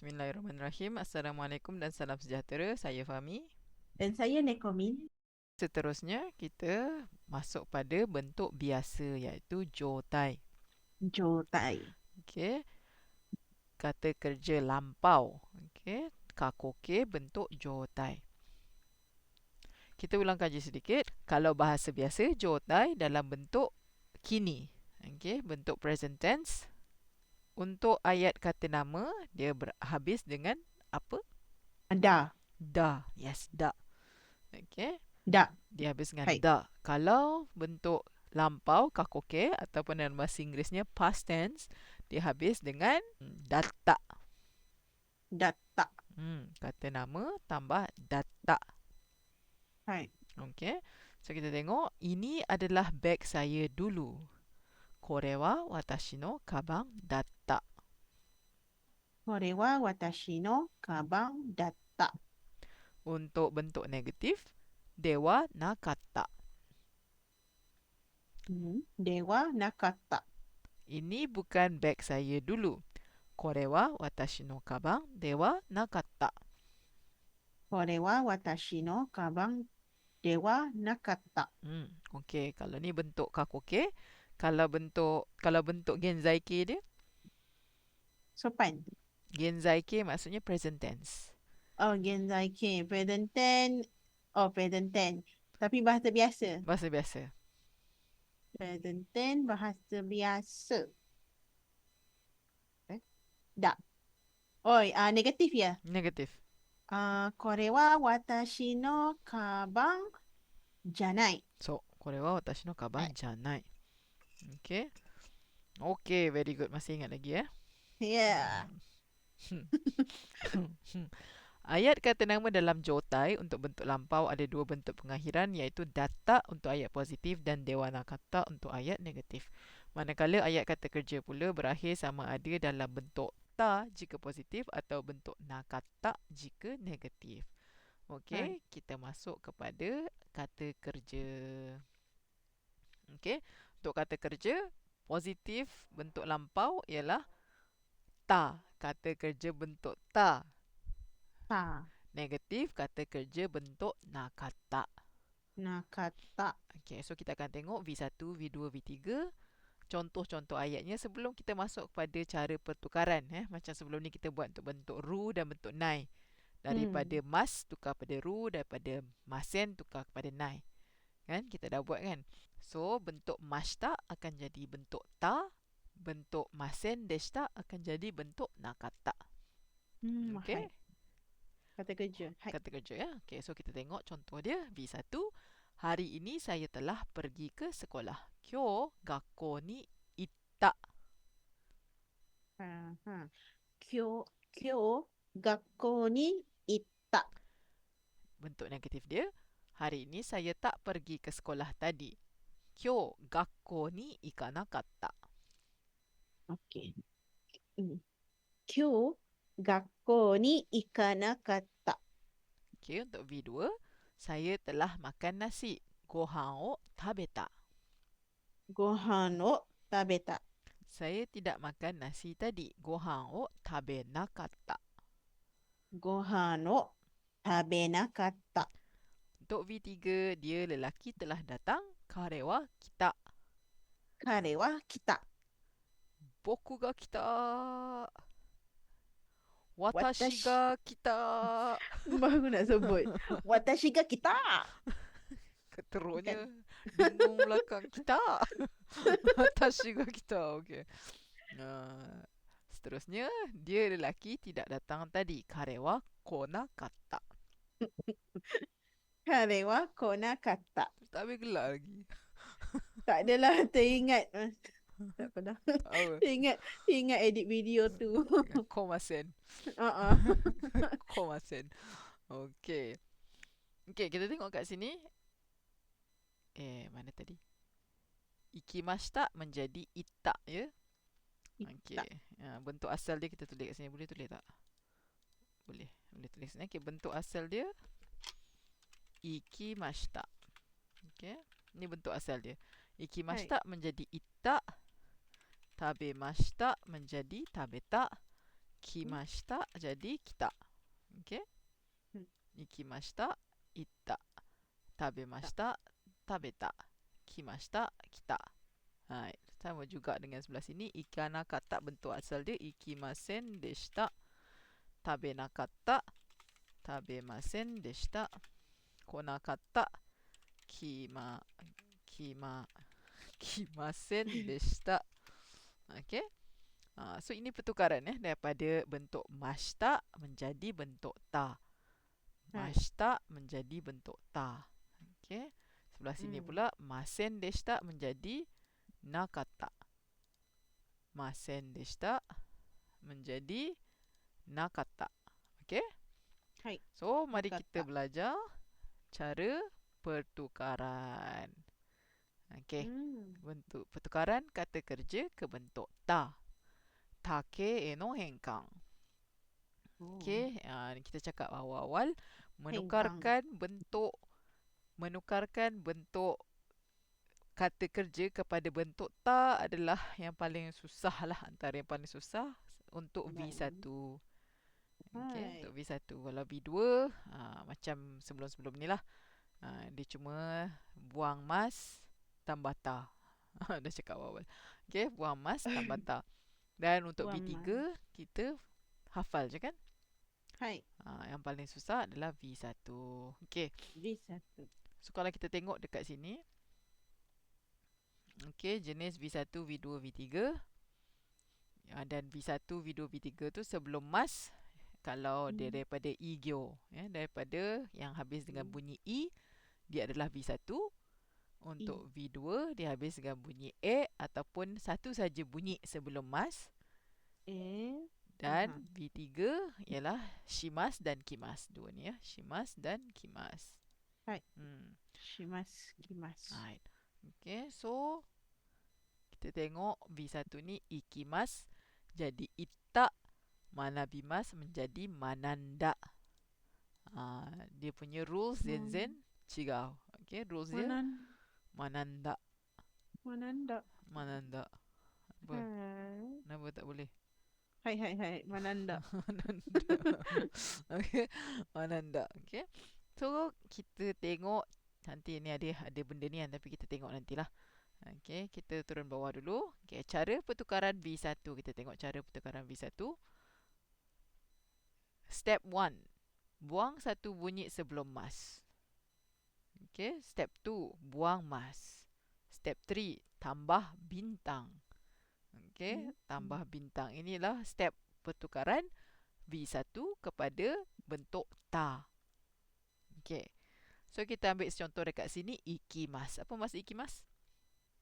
Bismillahirrahmanirrahim. Assalamualaikum dan salam sejahtera. Saya Fahmi. Dan saya Nekomin. Seterusnya, kita masuk pada bentuk biasa iaitu jotai. Jotai. Okey. Kata kerja lampau. Okey. Kakoke bentuk jotai. Kita ulang kaji sedikit. Kalau bahasa biasa, jotai dalam bentuk kini. Okey. Bentuk present tense untuk ayat kata nama dia habis dengan apa? Da. Da. Yes, da. Okey. Da. Dia habis dengan Hai. da. Kalau bentuk lampau kakoke ataupun dalam bahasa Inggerisnya past tense dia habis dengan data. Data. Hmm, kata nama tambah data. Hai. Okey. So kita tengok ini adalah beg saya dulu. Kore wa watashi no kabang datta. Kore wa watashi no kabang datta. Untuk bentuk negatif, dewa nakatta. Hmm. Dewa nakatta. Ini bukan beg saya dulu. Kore wa watashi no kabang dewa nakatta. Kore wa watashi dewa nakatta. Hmm, okey. Kalau ni bentuk kakoke, kalau bentuk kalau bentuk genzaike dia, Sopan. genzaike maksudnya present tense. Oh, genzai ke. Present tense. Oh, present tense. Tapi bahasa biasa. Bahasa biasa. Present tense bahasa biasa. Eh? Da. Oh, uh, negatif ya? Negatif. Uh, kore wa watashi no kabang janai. So, kore wa watashi no kabang janai. Okey. Okey, very good. Masih ingat lagi ya. Yeah. Ayat kata nama dalam jotai untuk bentuk lampau ada dua bentuk pengakhiran iaitu data untuk ayat positif dan dewana kata untuk ayat negatif. Manakala ayat kata kerja pula berakhir sama ada dalam bentuk ta jika positif atau bentuk nakata jika negatif. Okey, Right. kita masuk kepada kata kerja. Okey, untuk kata kerja positif bentuk lampau ialah ta. Kata kerja bentuk ta. Ta. Negatif kata kerja bentuk nakata. Nakata. Okey, so kita akan tengok V1, V2, V3 contoh-contoh ayatnya sebelum kita masuk kepada cara pertukaran eh macam sebelum ni kita buat untuk bentuk ru dan bentuk nai. Daripada Hmm. mas tukar pada ru, daripada masen tukar kepada nai. Kan kita dah buat kan? So bentuk mashta akan jadi bentuk ta, bentuk masen deshta akan jadi bentuk nakata. Hmm, Okey. hai. Kata kerja. Hai. kata kerja ya. Okey, so kita tengok contoh dia V1. Hari ini saya telah pergi ke sekolah. Kyo gakko ni itta. Ha, ha. Kyo, kyo, gakko ni itta. Bentuk negatif dia. Hari ini saya tak pergi ke sekolah tadi. Kyo gakko ni ikanakatta. Okey. Hmm. Kyo, gakko ni ikanakatta. Okey, untuk V2. Saya telah makan nasi. Gohan o tabeta. Gohan o tabeta. Saya tidak makan nasi tadi. Gohan o tabenakatta. Gohan o tabenakatta. Untuk V3, dia lelaki telah datang. Kare wa kita. Kare wa kita. Boku ga kita. Watashi ga kita. Baru nak sebut. Watashi ga kita. Keteruknya bingung belakang kita. Watashi ga kita. Okey. Uh, seterusnya, dia lelaki tidak datang tadi. Kare wa kona kata. Kare wa konakatta. Tak habis gelak lagi. Tak adalah teringat. Tak dah. Apa? Ingat ingat edit video tu. Komasen. Uh-uh. Komasen. Okey. Okey, kita tengok kat sini. Eh, mana tadi? Ikimashita menjadi ita ya. Okey. Ya, bentuk asal dia kita tulis kat sini. Boleh tulis tak? Boleh. Boleh tulis ni. Okey, bentuk asal dia ikimashita. Okey. Ni bentuk asal dia. Ikimashita menjadi ita. Tabemashita menjadi tabeta. Ikimashita jadi kita. Okey. Hmm. Ikimashita, itta. Tabemashita, tabeta. Kimashita, kita. Hai, sama juga dengan sebelah sini. Ikanakata bentuk asal dia ikimasen deshita. Tabenakata, tabemasen deshita. Konakata, kima kima kimasen deshita. Okey. Ha, so ini pertukaran eh daripada bentuk mashita menjadi bentuk ta. Right. Mashita menjadi bentuk ta. Okey. Sebelah sini Hmm. pula masen deshita menjadi nakata. Masen deshita menjadi nakata. Okey. Hai. So mari kita Nakata. belajar cara pertukaran. Okey. Hmm. Bentuk pertukaran kata kerja ke bentuk ta. Take e no henkan. Okey, uh, kita cakap awal-awal menukarkan bentuk menukarkan bentuk kata kerja kepada bentuk ta adalah yang paling susah lah antara yang paling susah untuk V1. Hai. untuk V1. Kalau V2 uh, macam sebelum-sebelum ni lah. Uh, dia cuma buang mas tambah ta. Dah cakap awal. Okey, buang mas tambah ta. Dan untuk Buang V3 kita hafal je kan? Hai. Ha, yang paling susah adalah V1. Okey. V1. So kalau kita tengok dekat sini. Okey, jenis V1, V2, V3. Ya, dan V1, V2, V3 tu sebelum mas kalau dia Hmm. daripada igyo, ya, daripada yang habis dengan Hmm. bunyi i, dia adalah V1. Untuk V2 dia habis dengan bunyi e ataupun satu saja bunyi sebelum mas. Eh. Dan Aha. V3 ialah shimas dan kimas. Dua ni ya, shimas dan kimas. Right. Hmm. Shimas. Kimas. Right. Okay, so kita tengok V1 ni ikimas jadi itta, manabimas menjadi mananda. Ah, dia punya rules Hmm. zen zen chigau. Okay, rules dia Manan. mananda, Mananda. mananda. Apa? Hai. Kenapa tak boleh? Hai hai hai. Mananda. Mananda. okay. Mananda. Okay. So, kita tengok nanti ni ada ada benda ni kan tapi kita tengok nantilah. Okay, kita turun bawah dulu. Okay, cara pertukaran V1. Kita tengok cara pertukaran V1. Step 1. Buang satu bunyi sebelum mas. Okay, step 2. Buang mas. Step 3. Tambah bintang. Okay, Hmm. tambah bintang. Inilah step pertukaran V1 kepada bentuk ta. Okay. So, kita ambil contoh dekat sini. Ikimas. Apa maksud ikimas?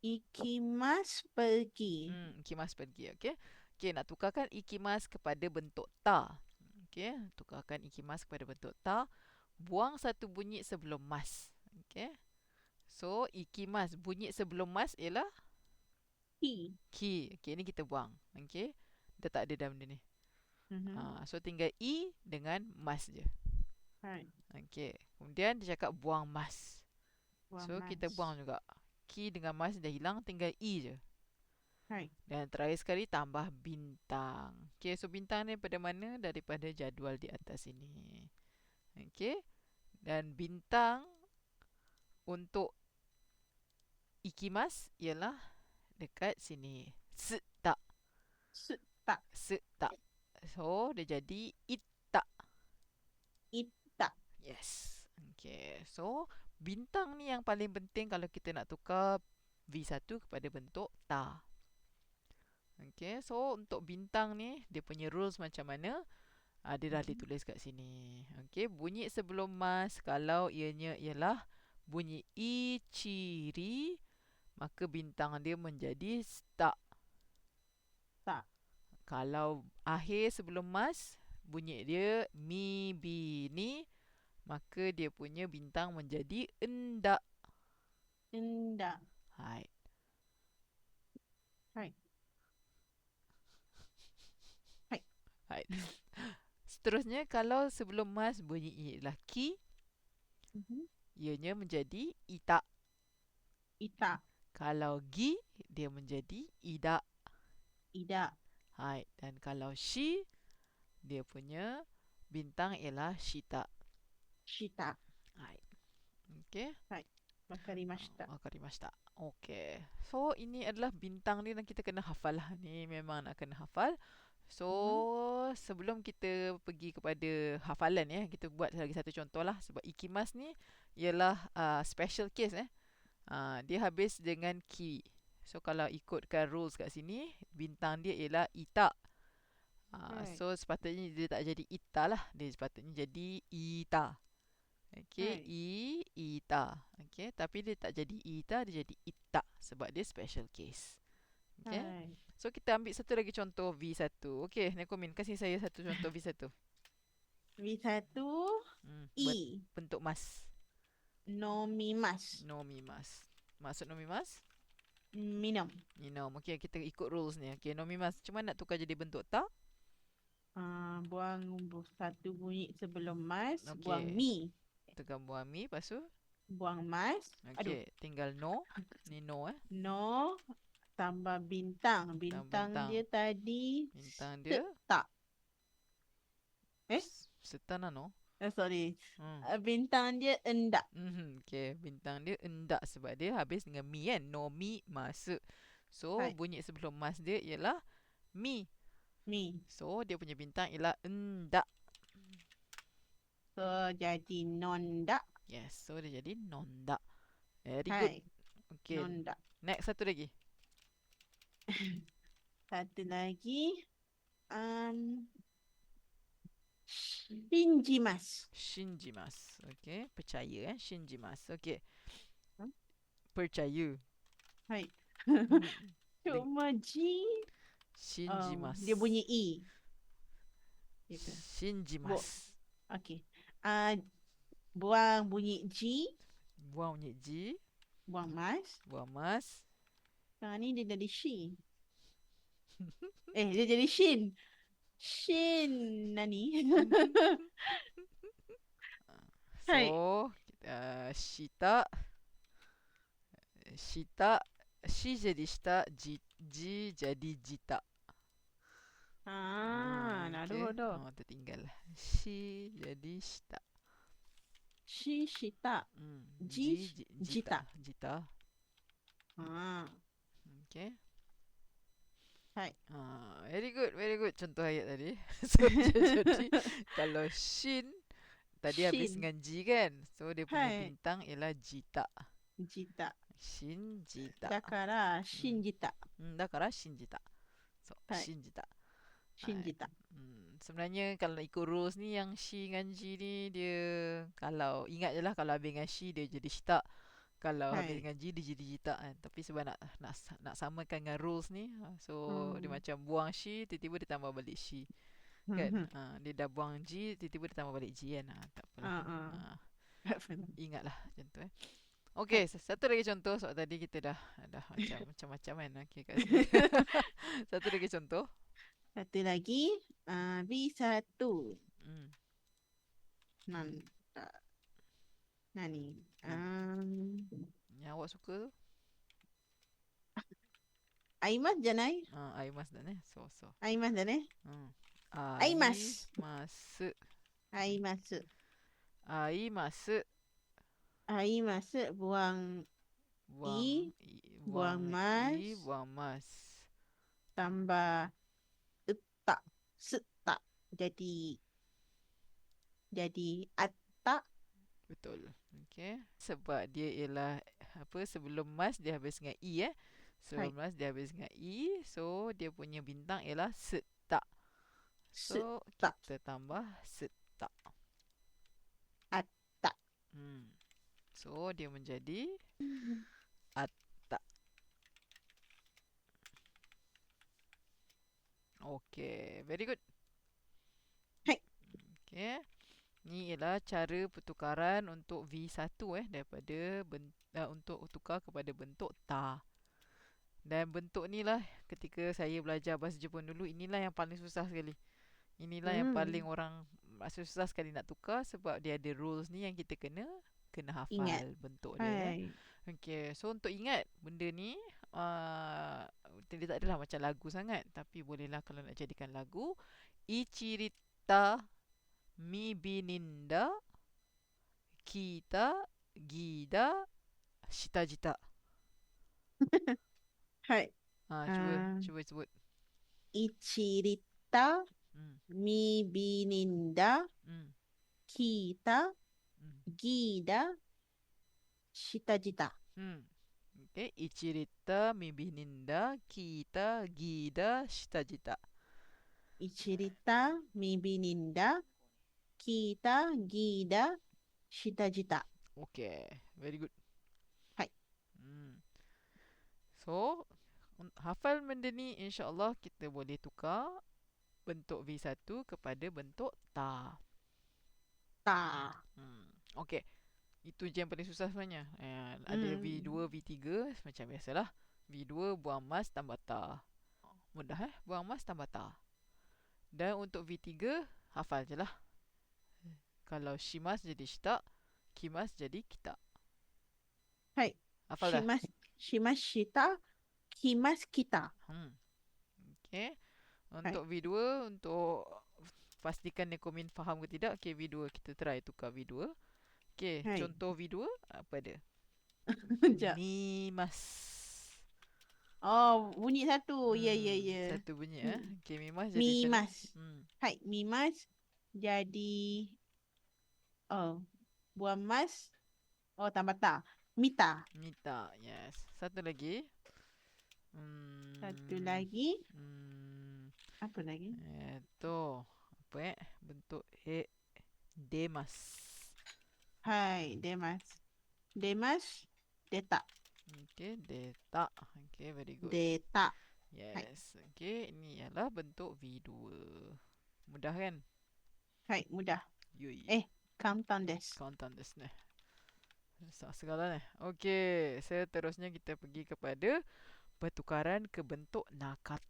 Ikimas pergi. Hmm, ikimas pergi. Okay. Okay, nak tukarkan ikimas kepada bentuk ta. Okay, tukarkan ikimas kepada bentuk ta. Buang satu bunyi sebelum mas. Okay. So, ikimas. Bunyi sebelum mas ialah Ki. ki. Okay, ni kita buang. Okay. Dah tak ada dah benda ni. Mhm. Ha, so, tinggal i dengan mas je. Okay. Kemudian dia cakap buang mas. Buang so, kita mas. buang juga. Ki dengan mas dah hilang. Tinggal i je. Hai. Dan terakhir sekali tambah bintang. Okay, so bintang ni daripada mana? Daripada jadual di atas ini. Okay. Dan bintang untuk ikimas ialah dekat sini. Seta. Suta. Seta. So, dia jadi ita. Ita. Yes. Okay. So, bintang ni yang paling penting kalau kita nak tukar V1 kepada bentuk ta. Okay. So, untuk bintang ni, dia punya rules macam mana? Ah, dia dah Mhm. ditulis kat sini. Okay. Bunyi sebelum mas, kalau ianya ialah bunyi i ciri, maka bintang dia menjadi sta. Ta. Kalau akhir sebelum mas, bunyi dia mi bini, maka dia punya bintang menjadi enda. Indah. Hai. Hai. Hai. Hai. Seterusnya kalau sebelum mas bunyi i ialah ki, Mhm. ianya menjadi ita. Ita. Kalau gi, dia menjadi ida. Ida. Hai. Dan kalau shi, dia punya bintang ialah Shita. Shita. Hai. Okey. Wakarimashita. Wakarimashita. Okey. So ini adalah bintang ni dan kita kena hafal lah. Ni memang nak kena hafal. So Mhm. sebelum kita pergi kepada hafalan ya, kita buat lagi satu contoh lah sebab ikimas ni ialah uh, special case eh. Uh, dia habis dengan ki. So kalau ikutkan rules kat sini, bintang dia ialah ita. Uh, Right. so sepatutnya dia tak jadi ita lah. Dia sepatutnya jadi ita. Okay, Right. i, ita. Okay, tapi dia tak jadi ita, dia jadi ita sebab dia special case. Okay. Hai. So kita ambil satu lagi contoh V1. Okay, Nekomin, kasih saya satu contoh V1. V1 Hmm, I. bentuk mas. Nomimas. Nomimas. Maksud nomimas? Minum. Minum. Okay, kita ikut rules ni. Okay, nomimas. Cuma nak tukar jadi bentuk tak? Uh, buang bu- satu bunyi sebelum mas. Okey. Buang mi. Tukar buang mi, lepas tu? Buang mas. Okay, tinggal no. Ni no eh. No. Tambah bintang. Bintang, bintang. dia tadi. Bintang dia. Tak. Eh? s- Setana no. Uh, sorry. Hmm. Uh, bintang dia endak. Mhm, okay, bintang dia endak sebab dia habis dengan mi kan. No mi masuk. So, Hai. bunyi sebelum mas dia ialah mi. Mi. So, dia punya bintang ialah endak. So jadi nondak. Yes, so dia jadi nondak. Very good. Hai. Okay, Nondak. next satu lagi. Satu lagi. Um, Shinjimas. Shinjimas. Okay, percaya eh. Shinjimas. Okay. Hmm? Percaya. Hai. Cuma G. Um, Shinjimas. dia bunyi E. Gitu. Shinjimas. Okey. Uh, buang bunyi G. Buang bunyi G. Buang mas. Buang mas. Sekarang ni dia jadi Shi. eh, dia jadi Shin. Shin nani? Hai. So, uh, Shita. Shita. Shi jadi shita. Ji, ji jadi jita. ah, Hmm, naruhodo. Oh, tertinggal. Shi jadi shita. Shi shita. Hmm. Ji, ji, jita. Jita. Ah. Okay. Hai. Uh, very good, very good. Contoh ayat tadi. so, jadi, kalau Shin, tadi Shin. habis dengan ji kan? So, dia punya Hai. bintang ialah Jita. Jita. Shin Jita. Dakara hmm. Shin Jita. Hmm. Dakara Shin Jita. So, Hai. Shin Jita. Shin Jita. Hmm, sebenarnya kalau ikut rules ni yang Shi dengan Ji ni dia kalau ingat je lah kalau habis dengan Shi dia jadi Shita. Kalau habis Hai. dengan ji dia jadi jita kan. Tapi sebab nak nak nak samakan dengan rules ni ah, so dia Hmm. macam buang shi tiba-tiba dia tambah balik shi kan. ha, dia dah buang ji tiba-tiba dia tambah balik ji kan. Ha, tak apalah. Ah, ah. Ha, ingatlah macam tu eh. Okey, satu lagi contoh sebab tadi kita dah dah macam macam-macam kan okey kat sini. satu lagi contoh. Satu lagi, uh, V1. Hmm. Nan, uh, nani? Um, Yang awak suka tu? aimas janai? Ah, uh, Aimas dan eh. So so. Aimas dan eh? Hmm. Aimas. Mas. Aimasu. Aimas. Aimas buang Buang I, i, buang i, mas. buang mas. tambah utta, seta. Jadi, jadi atta. Betul. Okey. Sebab dia ialah apa sebelum mas dia habis dengan i eh. Sebelum mas dia habis dengan i. So dia punya bintang ialah seta. So Seta. kita tambah seta. Atta. Hmm. So dia menjadi Okey, very good. Hai. Okey. Ni ialah cara pertukaran untuk V1 eh daripada ben, uh, untuk tukar kepada bentuk ta. Dan bentuk ni lah ketika saya belajar bahasa Jepun dulu inilah yang paling susah sekali. Inilah yang Hmm. paling orang rasa susah sekali nak tukar sebab dia ada rules ni yang kita kena kena hafal Ingat. bentuk dia. eh. Okay, so untuk ingat benda ni uh, dia tak adalah macam lagu sangat tapi bolehlah kalau nak jadikan lagu 耳だ聞いたぎいだしたじたはいあーちぶいちぶいちぶい1リッタうん耳んだうん聞いたうんぎいだしたじたうん Okay. リッタ、んだ、聞いた、ぎいだ、したじた。リッタ kita gida shita-jita. Okey, very good. Hai. Hmm. So, hafal benda ni insya-Allah kita boleh tukar bentuk V1 kepada bentuk ta. Ta. Hmm. Okey. Itu je yang paling susah sebenarnya. Eh, ada Hmm. V2, V3 macam biasalah. V2 buang mas tambah ta. Mudah eh? Buang mas tambah ta. Dan untuk V3 hafal je lah. Kalau shimas jadi shita, kimas jadi kita. Hai. Hafal dah? Shimas shimas shita kimas kita. Hmm. Okey. Untuk V2 untuk pastikan Nekomin faham ke tidak, okey V2 kita try tukar V2. Okey, Hai. contoh V2 apa dia? Sekejap. Mimas. Oh, bunyi satu. Ya, ya, Hmm, ya. Satu bunyi eh. Hmm. Okey, mimas jadi? Mimas. Hmm. Hai, mimas jadi oh, buang mas. Oh, tambah ta. Mita. Mita. Yes. Satu lagi. Hmm. Satu lagi. Hmm. Apa lagi? Itu apa eh? Bentuk e demas. Hai, Demas. Demas. Deta. Okey, data. Okey, very good. Deta. Yes. Okey, ini ialah bentuk V2. Mudah kan? Hai, mudah. Yui. Eh. Countdown des. Countdown desu ne. Sah segala ne. Okey, seterusnya kita pergi kepada pertukaran ke bentuk nakata.